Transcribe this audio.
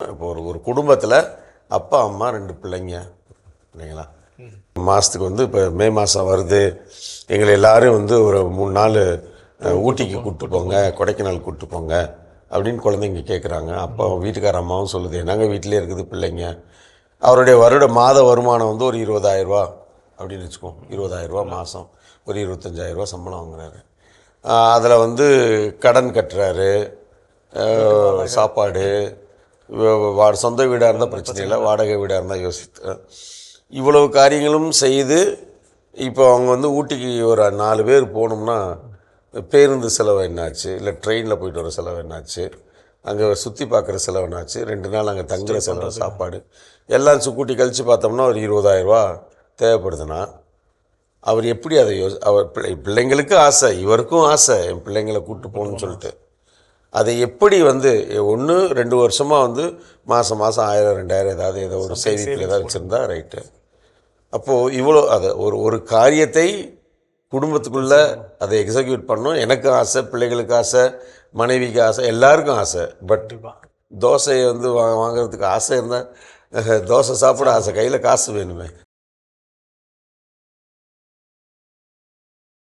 இப்போ ஒரு ஒரு குடும்பத்தில் அப்பா அம்மா ரெண்டு பிள்ளைங்க இல்லைங்களா? மாதத்துக்கு வந்து இப்போ மே மாதம் வருது. எங்களை எல்லாரும் வந்து ஒரு மூணு நாள் ஊட்டிக்கு கூப்பிட்டு போங்க கொடைக்கானல் கூப்பிட்டு போங்க அப்படின்னு குழந்தைங்க கேட்குறாங்க அப்பா வீட்டுக்கார அம்மாவும் சொல்லுது என்னங்க வீட்டிலே இருக்குது பிள்ளைங்க? அவருடைய வருட மாத வருமானம் வந்து ஒரு இருபதாயிரரூபா அப்படின்னு வச்சுக்கோ இருபதாயிரரூபா மாதம் ஒரு இருபத்தஞ்சாயிரரூபா சம்பளம் வாங்குறாரு. அதில் வந்து கடன் கட்டுறாரு. சாப்பாடு சொந்த வீடாக இருந்தால் பிரச்சனை இல்லை வாடகை வீடாக இருந்தால் யோசித்து. இவ்வளவு காரியங்களும் செய்து இப்போ அவங்க வந்து ஊட்டிக்கு ஒரு நாலு பேர் போகணும்னா பேருந்து செலவு என்னாச்சு இல்லை ட்ரெயினில் போயிட்டு வர செலவு என்னாச்சு அங்கே சுற்றி பார்க்குற செலவு என்னாச்சு ரெண்டு நாள் அங்கே தங்குற செலவு சாப்பாடு எல்லாம் கூட்டி கழித்து பார்த்தோம்னா ஒரு இருபதாயிரரூபா தேவைப்படுதுன்னா அவர் எப்படி அதை யோ அவர் பிள்ளை பிள்ளைங்களுக்கு ஆசை இவருக்கும் ஆசை என் பிள்ளைங்களை கூப்பிட்டு போகணும்னு சொல்லிட்டு. அதை எப்படி வந்து ஒன்று ரெண்டு வருஷமாக வந்து மாதம் மாதம் ஆயிரம் ரெண்டாயிரம் ஏதாவது ஏதோ ஒரு சேமிப்பில் ஏதாவது வச்சுருந்தா ரைட்டு அப்போது இவ்வளோ அதை ஒரு ஒரு காரியத்தை குடும்பத்துக்குள்ளே அதை எக்ஸிக்யூட் பண்ணணும். எனக்கும் ஆசை பிள்ளைகளுக்கு ஆசை மனைவிக்கு ஆசை எல்லாருக்கும் ஆசை. பட் தோசையை வந்து வா வாங்குறதுக்கு ஆசை இருந்தால் தோசை சாப்பிட ஆசை. கையில் காசு வேணுமே.